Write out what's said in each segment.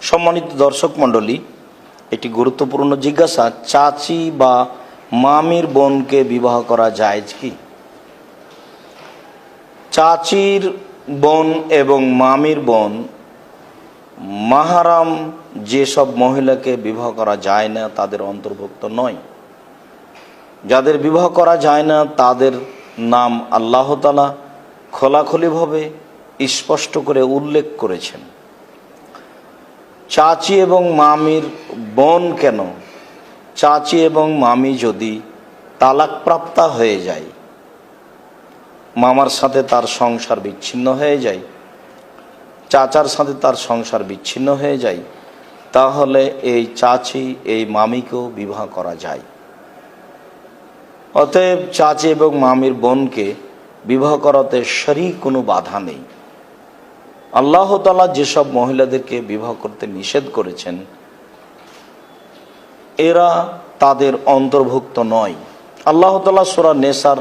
সম্মানিত দর্শক মণ্ডলী, একটি গুরুত্বপূর্ণ জিজ্ঞাসা, চাচি বা মামির বোনকে বিবাহ করা যায় কি? চাচির বোন এবং মামির বোন, মাহারাম যেসব মহিলাকে বিবাহ করা যায় না, তাদের অন্তর্ভুক্ত নয়। যাদের বিবাহ করা যায় না, তাদের নাম আল্লাহ তালা খোলাখুলিভাবে স্পষ্ট করে উল্লেখ করেছেন। চাচি এবং মামির বোন কেন? চাচি এবং মামি যদি তালাকপ্রাপ্তা হয়ে যায়, মামার সাথে তার সংসার বিচ্ছিন্ন হয়ে যায়, চাচার সাথে তার সংসার বিচ্ছিন্ন হয়ে যায়, তাহলে এই চাচি, এই মামিকেও বিবাহ করা যায়। অতএব চাচি এবং মামির বোনকে বিবাহ করাতে শরী কোনো বাধা নেই। আল্লাহ তালা যেসব মহিলাদেরকে বিবাহ করতে নিষেধ করেছেন, এরা তাদের অন্তর্ভুক্ত নয়। আল্লাহ তালা সোরা নেসার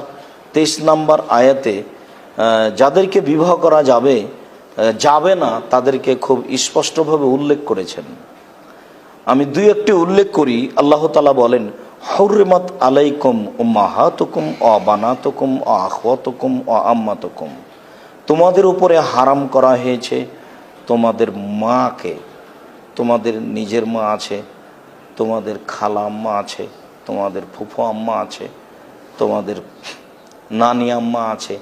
তেইশ নম্বর আয়াতে যাদেরকে বিবাহ করা যাবে যাবে না, তাদেরকে খুব স্পষ্টভাবে উল্লেখ করেছেন। আমি দুই একটি উল্লেখ করি। আল্লাহ তালা বলেন হরিমত আলাইকুম ও মাহাতুকুম অ আখওয়াতুকুম অ আম্মাতুকুম। তোমাদের উপরে হারাম করা হয়েছে, তোমাদের মাকে, তোমাদের নিজের মা আছে, তোমাদের খালা আম্মা আছে, তোমাদের ফুফু আম্মা আছে, তোমাদের নানি আম্মা আছে।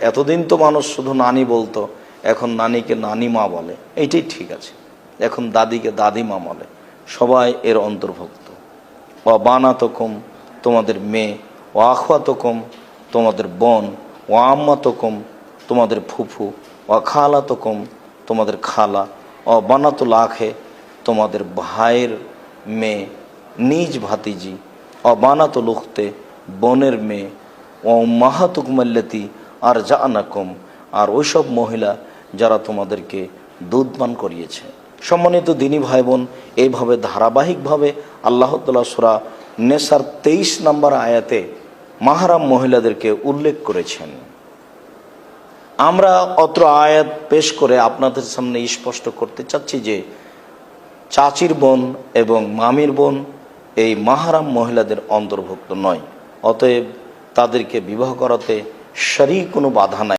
এতদিন তো মানুষ শুধু নানি বলতো, এখন নানিকে নানি মা বলে। এইটাই ঠিক আছে। এখন দাদিকে দাদিমা বলে। সবাই এর অন্তর্ভুক্ত। ও বানাতকম, তোমাদের মেয়ে। ও আখওয়াতকম, তোমাদের বোন। ও আম্মাতকম তোমাদের ফুফু ও খালাতকম তোমাদের খালা ও বানাতুল আখে তোমাদের ভাইয়ের মেয়ে, নিজ ভাতিজি ও বানাতুল উখতে বোনের মেয়ে ও মাহাতুকমাল্লাতি আর জানাকম আর ওইসব মহিলা যারা তোমাদেরকে দুধ পান করিয়েছে। সম্মানিত দিনী ভাই বোন এইভাবে ধারাবাহিকভাবে আল্লাহ তালা সুরা নেসার তেইশ নম্বর আয়াতে মাহারাম মহিলাদেরকে উল্লেখ করেছেন। আমরা অত্র আয়াত পেশ করে আপনাদের সামনে স্পষ্ট করতে চাচ্ছি যে চাচির বোন এবং মামির বোন এই মাহারাম মহিলাদের অন্তর্ভুক্ত নয়। অতএব তাদেরকে বিবাহ করাতে সারি কোনো বাধা নাই।